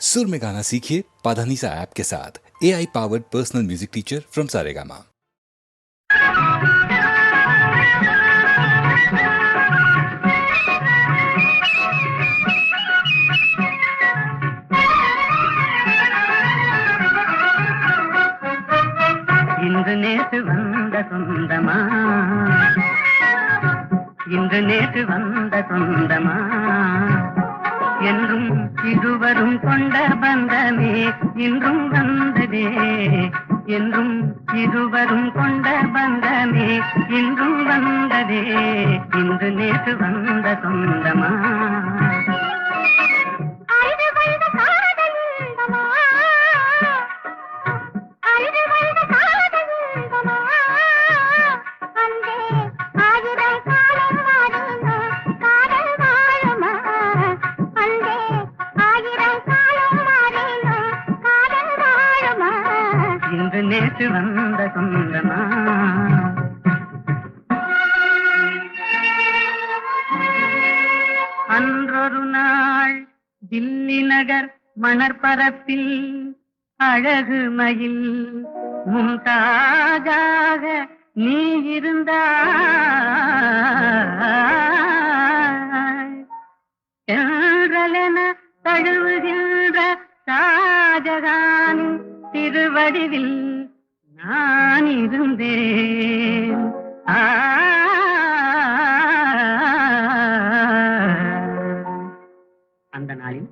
सुर में गाना सीखिए पाधानीसा ऐप के साथ A I powered personal music teacher from Saregama இன்று நேற்று வந்த சொந்தமா இன்று நேற்று வந்த சொந்தமா என்றும் இருவரும் கொண்ட பந்தமே இன்றும் வந்ததே. என்றும் இருவரும் கொண்ட பந்தமே இன்றும் வந்ததே. இன்று நேற்று வந்த சொந்தமா? அழகு மயில். மும்தாஜாக நீ இருந்தாய். சென்றலென தழுவுகின்ற ஷாஜகானின் திருவடிவில் நான் இருந்தேன். ஆ. அந்த நாளில்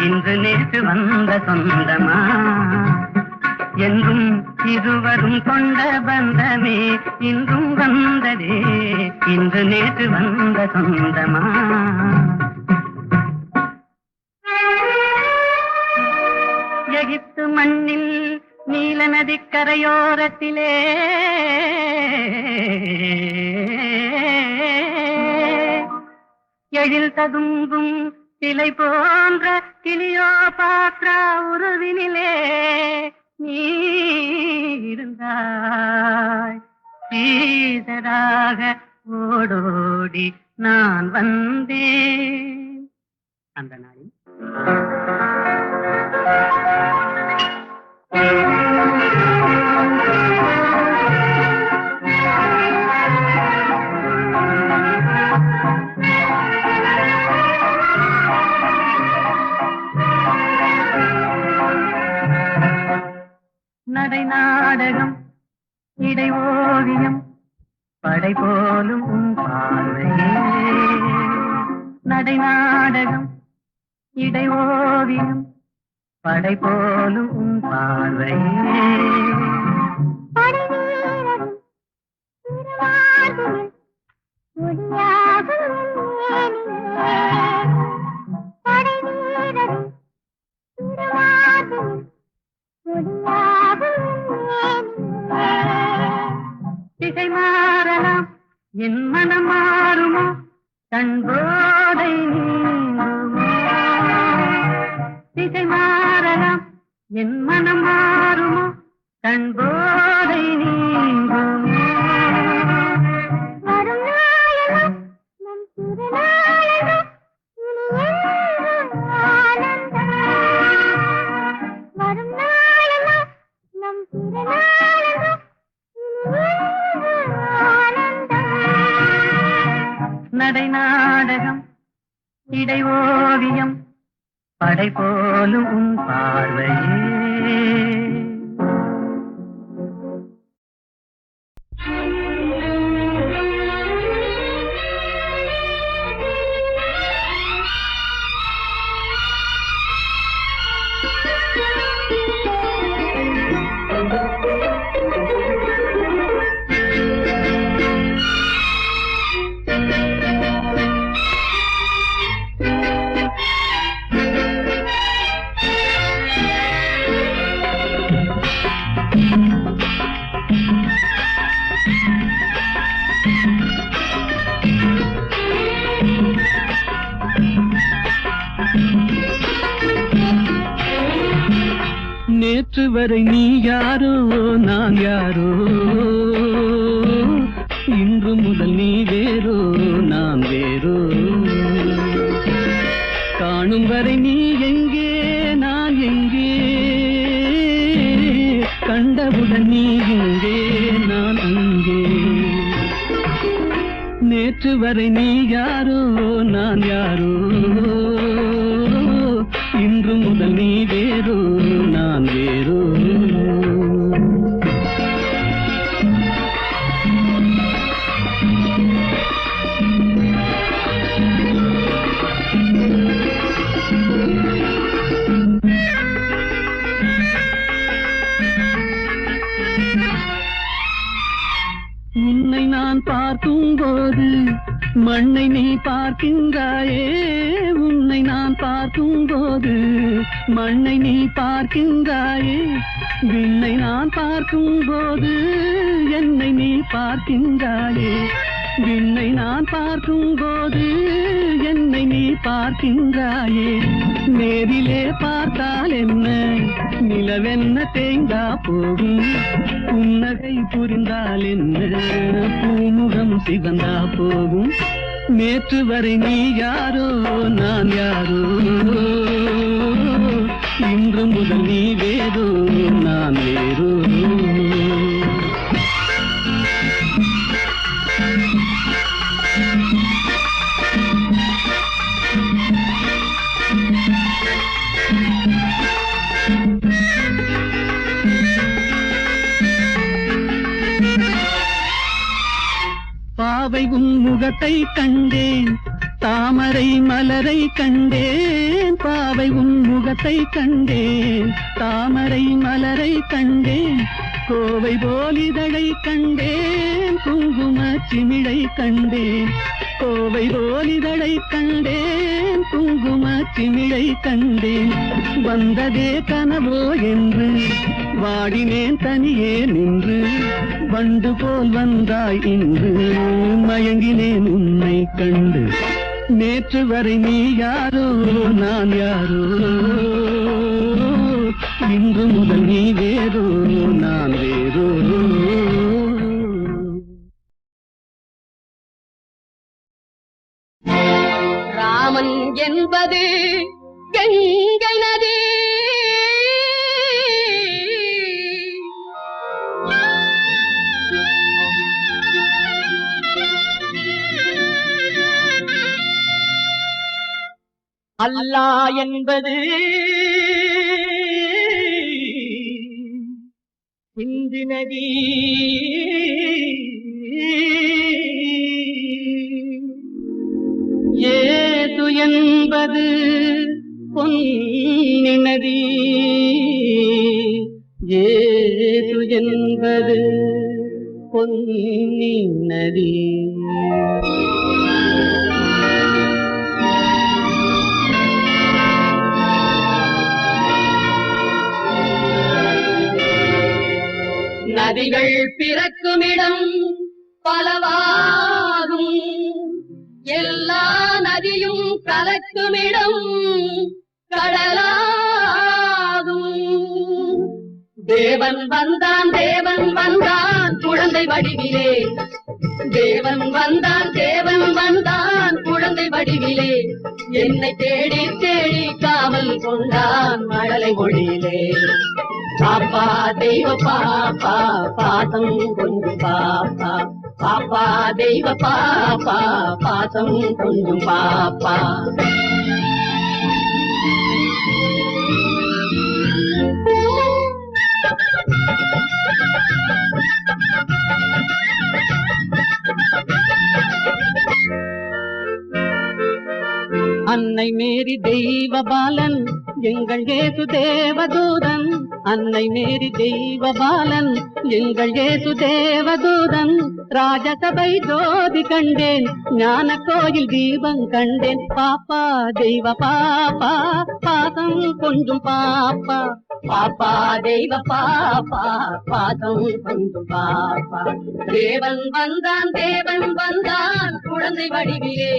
இன்று நேற்று வந்த சொந்தமா? என்றும் இருவரும் கொண்ட பந்தமே இன்றும் வந்ததே. இன்று நேற்று வந்த சொந்தமா? கரையோரத்திலே. எழில் ததும்பும் சிலை போன்ற கிளியோ பாத்ரா உருவினிலே நீ இருந்தாய். சீதராக ஓடோடி நான் வந்தேன். அந்த நாளில். நடை நாடகம் இடை ஓவியம் படை போலும் பார்வையே. நடை நாடகம் இடை ஓவியம் படை போலும் பார்வையே. நடை நாடகம் இடை ஓவியம் படை போலும் பார்வையே. வரை நீ யாரோ நான் யாரோ? இன்று முதல் நீ வேறோ நான் வேறோ? காணும் வரை நீ எங்கே நான் எங்கே? கண்டவுடன் நீ இங்கே நான் அங்கே. நேற்று வரை நீ யாரோ நான் யாரோ? பார்க்கின்றாயே உன்னை நான் பார்க்கும் போது மண்ணை நீ பார்க்கின்றாயே விண்ணை நான் பார்க்கும் போது என்னை நீ பார்க்கின்றாயே விண்ணை நான் பார்க்கும் போது என்னை நீ பார்க்கின்றாயே. நேரிலே பார்த்தால் என்ன? நிலவென்ன தேங்கா போகும்? புன்னகை புரிந்தால் என்ன? பூமுகம் சிவந்தா போகும்? நேற்று வரை நீ யாரோ நான் யாரோ? இன்று முதல் நீ வேறோ நான் வேறோ? முகத்தை கண்டேன் தாமரை மலரை கண்டேன் பாவை உன் முகத்தை கண்டேன் தாமரை மலரை கண்டேன் கோவை போலிதழை கண்டேன் குங்கும சிமிழை கண்டேன். கோவை போலிதழை கண்டேன் குங்கும சிமிழை கண்டேன். வந்ததே கனவோ என்று வாடினேன் தனியே நின்று வண்டு போல் வந்தாய் இன்று மயங்கினேன் உன்னை கண்டு. நேற்று வரை நீ யாரோ நான் யாரோ? இன்று முதல் நீ வேறோ நான் வேறோ? ராமன் என்பது கங்கை நதி. அல்லா என்பது சிந்து நதி. அது பொன்னினதி ஏது என்பது பொன்னினதி நதிகள் பிறக்குமிடம் பலவா நதியும் கடலாகும். தேவன் வந்தான் தேவன் வந்தான் குழந்தை வடிவிலே. தேவன் வந்தான் தேவன் வந்தான் குழந்தை வடிவிலே. என்னை தேடி தேடி காவல் கொண்டான் மழலை மொழியிலே பாப்பா தெய்வ பாப்பா பாதம் கொண்டு பாப்பா. பாப்பா தெய்வ பாப்பா பாசம் கொஞ்சம் பாப்பா அன்னை மேரி தெய்வ பாலன் எங்கள் ஏசு தேவதூதன் அன்னை மேரி தெய்வ பாலன் எங்கள் ஏசு தேவதூதன் ராஜசபை ஜோதி கண்டேன் ஞான கோயில் தீபம் கண்டேன். பாப்பா தெய்வ பாப்பா பாதம் கொஞ்சம் பாப்பா. பாப்பா தெய்வ பாப்பா பாதம் கொஞ்சம் பாப்பா. தேவன் வந்தான் தேவன் வந்தான் குழந்தை வடிவிலே.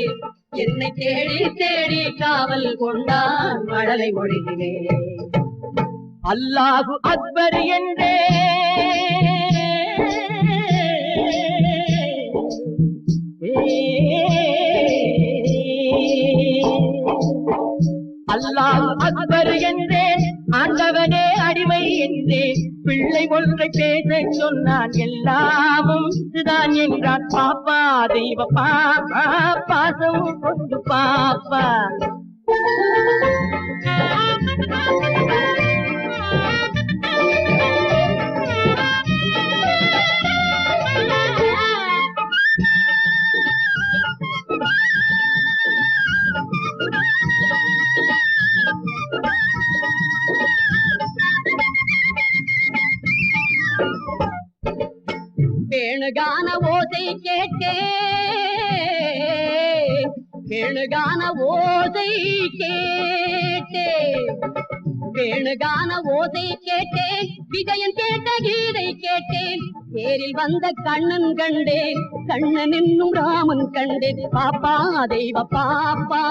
என்னை தேடி தேடி காவல் கொண்டான் மழலை மொழியிலே அல்லாஹு அக்பர் என்றே. அல்லாஹ் அக்பர் என்றே ஆண்டவனே அடிமை என்றே பிள்ளை ஒன்றை பேச சொன்னான் எல்லாமும் இதுதான் என்றான் பாப்பா தெய்வ பாப்பா பாசம் கொண்டு பாப்பா. கேணுகான ஓசை கேட்டே. கேணுகான ஓசை கேட்டே. வேணுகான ஓசை கேட்டேன் விஜயன் கேட்ட கீதை கேட்டேன். பேரில் வந்த கண்ணன் கண்டேன். கண்ணன் என்னும் ராமன் கண்டேன். பாப்பா தெய்வ பாப்பா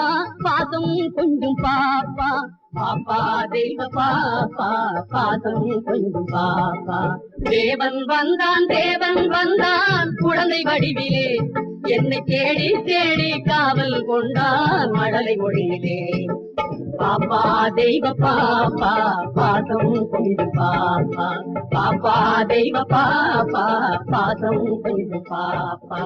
பாசம் கொஞ்சம் பாப்பா. பாப்பா தெய்வ பாப்பா பாதம் கொஞ்சம் பாப்பா. தேவன் வந்தான் தேவன் வந்தான் குழந்தை வடிவிலே. என்னை தேடி தேடி காவல் கொண்டான் மடலை மொழியிலே பாப்பா தெய்வ பாப்பா பாதம் கொஞ்சம் பாப்பா. பாப்பா தெய்வ பாப்பா பாதம் கொஞ்சம் பாப்பா.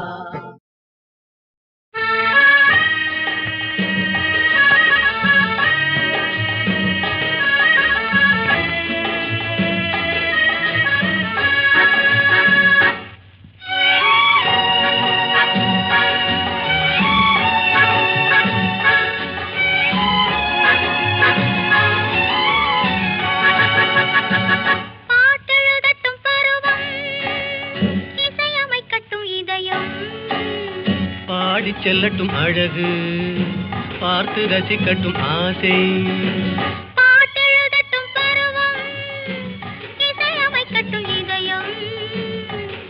செல்லட்டும் அழகு. பார்த்து ரசிக்கட்டும் ஆசை.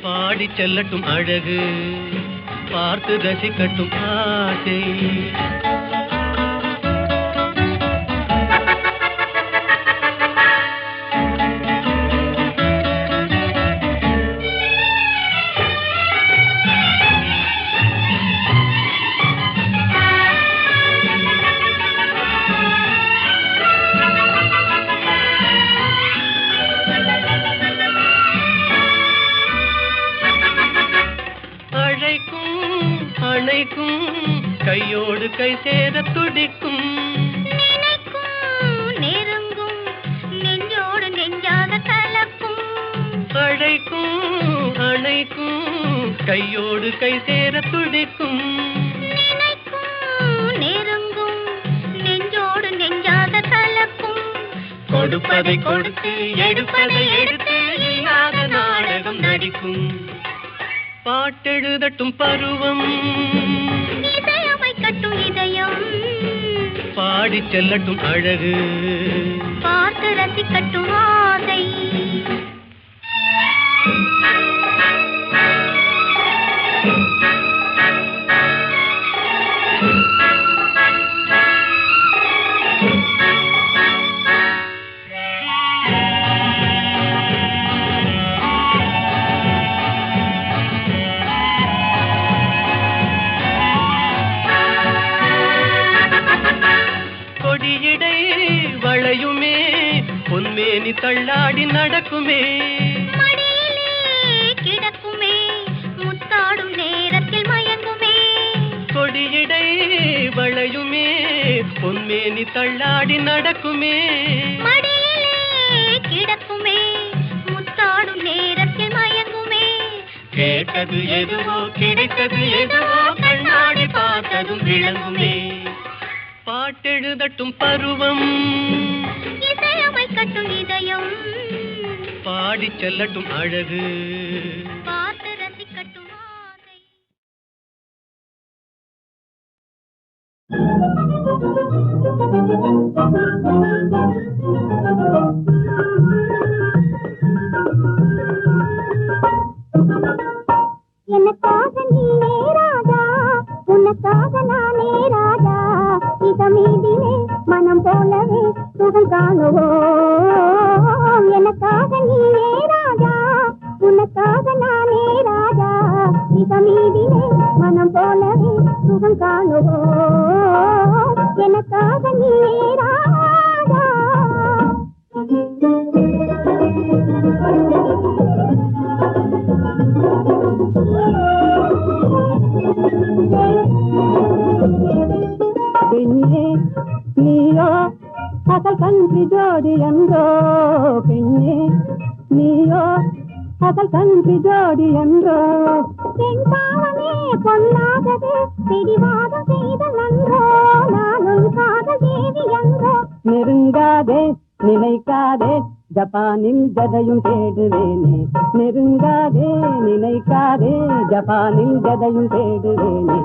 பாடி செல்லட்டும் அழகு. பார்த்து ரசிக்கட்டும் ஆசை. கையோடு கை சேர துடிக்கும். நெருங்கும் நெஞ்சோடு நெஞ்சாக கலக்கும். அழைக்கும் அணைக்கும் கையோடு கை சேர துடிக்கும். நெருங்கும் நெஞ்சோடு நெஞ்சாக கலக்கும். கொடுப்பதை கொடுத்து எடுப்பதை எடுத்து நாடகம் நடிக்கும். பாட்டெழுதட்டும் பருவம். பாடி செல்லட்டும் அழகு. பார்த்து ரசிக்கட்டும் பாட்டெழுதட்டும் பருவம். இசையமைக்கட்டும் இதயம். பாடிச் செல்லட்டும் அழகு. பார்த்து ரசிக்கட்டும் எனக்காக நீனே ராஜா உனக்காக நானே மீதிலே மனம் போலவே சுகம் காணுவோம் எனக்காக நீயே ராஜா உனக்காக நானே ராஜா. மிக மீதிலே மனம் போலவே சுகம் காணுவோம் கன்றி ஜோடி என்றோ. என் பாவமே பொல்லாதது பிடிவாதம் செய்த நன்றோ நானும் காதல் தேவி என்றோ நெருங்காதே நினைக்காதே ஜப்பானில் ஜதையும் தேடுவேனே. நெருங்காதே நினைக்காதே ஜப்பானில் ஜதையும் தேடுவேனே.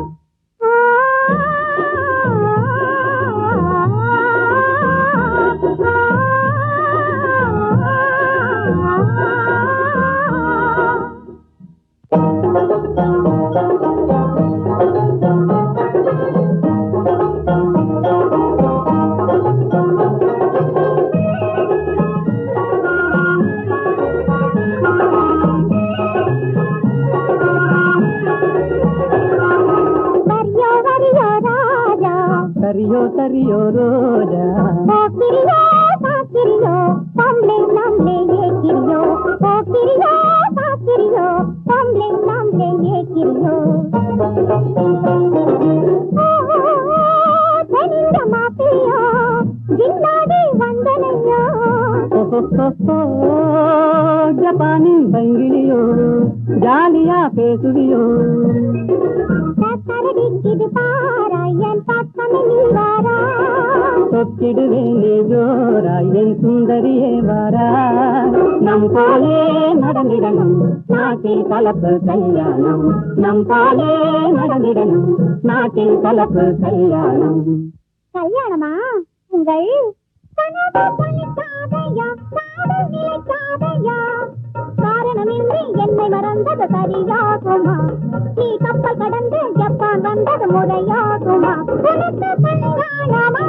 ஜப்பானின் பைங்கிலியோ ஜாலியா பேசுவியோ. தரடிக்குது பாரா என் பக்கமே நீ வாரா. தொக்கிடுவேனே ஜோரா என் சுந்தரியே வாரா. நம் போலே நடந்திடணும் நாட்டில் கலப்பு கல்யாணம். நம் போலே நடந்திடணும் நாட்டில் கலப்பு கல்யாணம். கல்யாணமா? உங்கள் காதையா? பலிக்காதையா காதல் நிலைக்காதையா காரணமின்றி என்னை மறந்தது சரியாகுமா? நீ கப்பல் கடந்து ஜப்பான் வந்தது முறையாகுமா? உனக்கு கல்யாணமா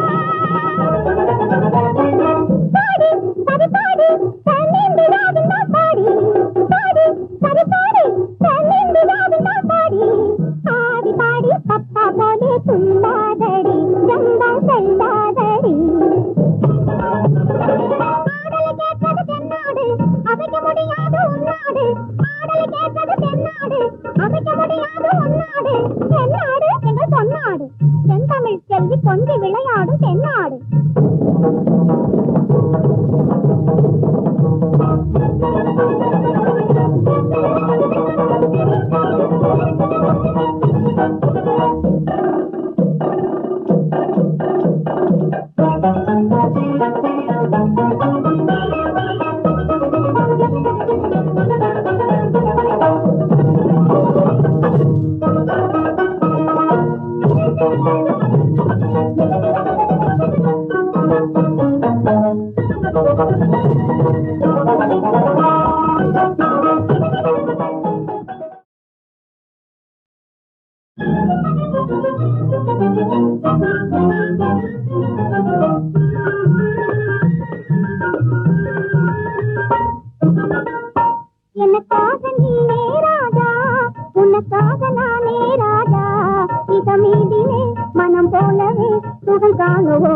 போலவே சுகம் காணுவோம்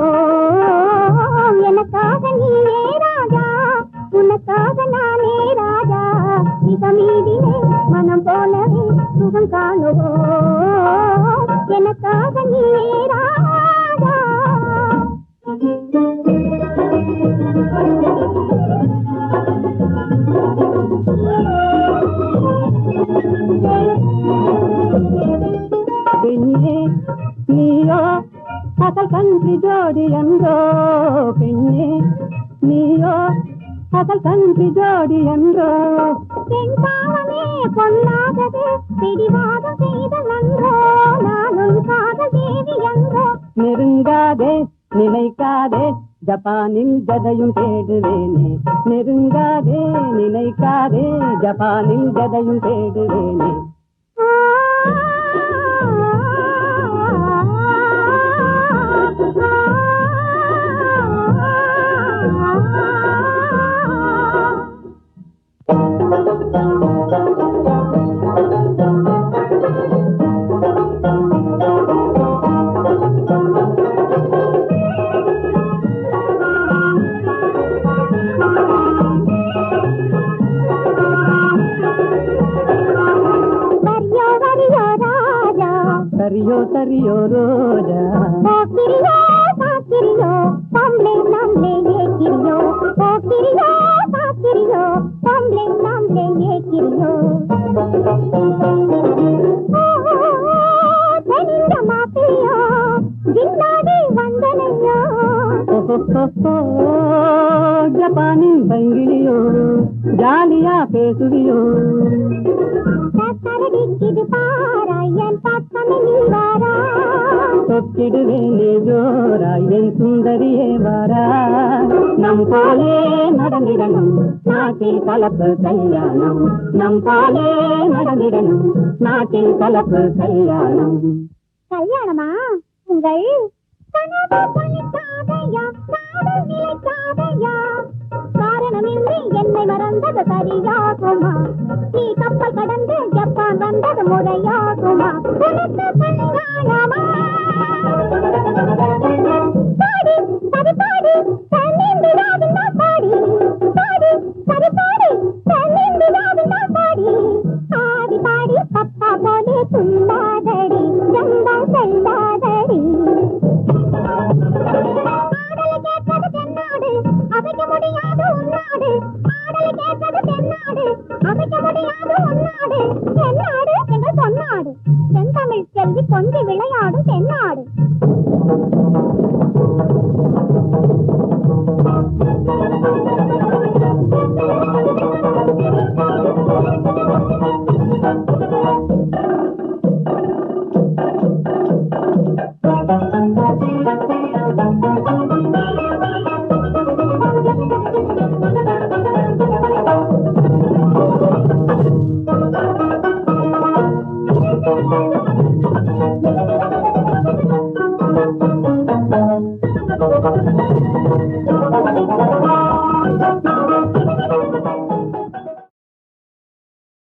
எனக்காக நீயே ராஜா? உனக்காக நானே ராஜா? இதமீதிலே மனம் போலவே சுகம் காணுவோ? எனக்காக நீயே கன்றி ஜோடி என்றோ பெண்ணே நீயோ? அசல் கன்றி ஜோடி என்றோ என் பாவமே பொல்லாதது பிடிவாதம் செய்த நன்றோ நானும் காதல் தேவி என்றோ நெருங்காதே நினைக்காதே ஜப்பானில் ஜதையும் தேடுவேனே. நெருங்காதே நினைக்காதே ஜப்பானில் ஜதையும் தேடுவேனே. ராஜா சரியோ சரியோ ரோஜா. போக்கிரியோ சாக்கிரியோ பம்ளே நம்ளே ஏக்கிரியோ. போக்கிரியோ சாக்கிரியோ பம்ளே நம்ளே ஏக்கிரியோ. மாப்பிளையோ ஜின்னாடி வந்தனையோ. ஜப்பானின் பங்கிலியோ ஜாலியா பேசுவியோ. கரடிக்குது பாரா என் பக்கமே நீ வாரா. தொக்கிடுவேனே ஜோரா என் சுந்தரியே வாரா. நம் போலே நடந்திடணும் நாட்டில் கலப்பு கல்யாணம். நம் போலே நடந்திடணும் நாட்டில் கலப்பு கல்யாணம். கல்யாணமா? உங்கள் காதையா பலிக்காதையா காதல் நிலைக்காதையா காரணமின்றி என்னை மறந்தது சரியாகுமா? நீ கப்பல் கடந்து ஜப்பான் வந்தது முறையாகுமா? உனக்கு கல்யாணமா பாடி சரி பாடி தன்னிந்து ராவினா பாடி. பாடி சரி பாடி தன்னிந்து ராவினா பாடி. பாடி பாடி பப்பா போலே துள்ளாதடி ஜம்பா செல்லாதடி 我的牙都ดี